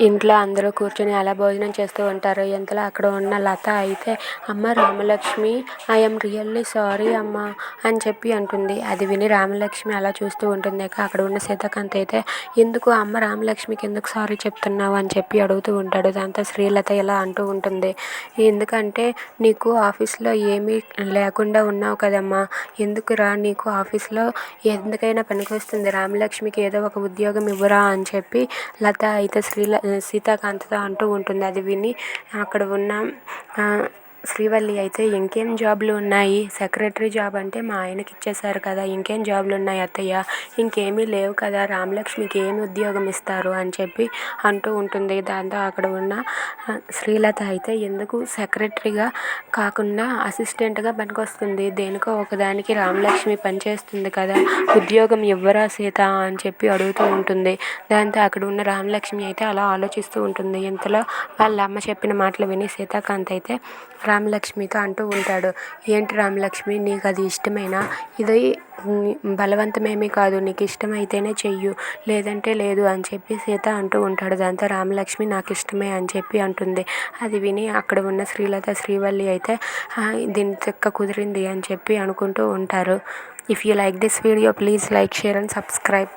ఇంట్లో అందరూ కూర్చొని అలా భోజనం చేస్తూ ఉంటారు. ఇంతలో అక్కడ ఉన్న లత అయితే అమ్మ రామలక్ష్మి ఐఎమ్ రియల్లీ సారీ అమ్మ అని చెప్పి అంటుంది. అది విని రామలక్ష్మి అలా చూస్తూ ఉంటుంది. అక్కడ ఉన్న సీతాకాంత్ అయితే ఎందుకు అమ్మ రామలక్ష్మికి ఎందుకు సారీ చెప్తున్నావు? అని చెప్పి అడుగుతూ ఉంటాడు. దాంతో శ్రీలత ఇలా అంటూ ఉంటుంది. ఎందుకంటే నీకు ఆఫీస్లో ఏమీ లేకుండా ఉన్నావు కదమ్మా. ఎందుకురా నీకు ఆఫీస్లో ఎందుకైనా పనికొస్తుంది? రామలక్ష్మికి ఏదో ఒక ఉద్యోగం ఇవ్వరా అని చెప్పి లత అయితే శ్రీల సీతాకాంతతో అంటూ ఉంటుంది. అది విని అక్కడ ఉన్న శ్రీవల్లి అయితే ఇంకేం జాబ్లు ఉన్నాయి? సెక్రటరీ జాబ్ అంటే మా ఆయనకి ఇచ్చేశారు కదా ఇంకేం జాబ్లు ఉన్నాయి అత్తయ్య? ఇంకేమీ లేవు కదా రామలక్ష్మికి ఏమి ఉద్యోగం ఇస్తారు? అని చెప్పి అంటూ ఉంటుంది. దాంతో అక్కడ ఉన్న శ్రీలత అయితే ఎందుకు సెక్రటరీగా కాకుండా అసిస్టెంట్గా పనికొస్తుంది? దేనికో ఒకదానికి రామలక్ష్మి పనిచేస్తుంది కదా ఉద్యోగం ఇవ్వరా సీత? అని చెప్పి అడుగుతూ ఉంటుంది. దాంతో అక్కడ ఉన్న రామలక్ష్మి అయితే అలా ఆలోచిస్తూ ఉంటుంది. ఇంతలో వాళ్ళ అమ్మ చెప్పిన మాటలు విని సీతాకాంత్ అయితే రామలక్ష్మితో అంటూ ఉంటాడు. ఏంటి రామలక్ష్మి నీకు అది ఇష్టమేనా? ఇది బలవంతమేమీ కాదు నీకు ఇష్టమైతేనే చెయ్యు. లేదంటే లేదు అని చెప్పి సీత అంటూ ఉంటాడు. దాంతో రామలక్ష్మి నాకు ఇష్టమే అని చెప్పి అంటుంది. అది విని అక్కడ ఉన్న శ్రీలత శ్రీవల్లి అయితే దీని చెక్క కుదిరింది అని చెప్పి అనుకుంటూ ఉంటారు. If you like this video please like share and subscribe.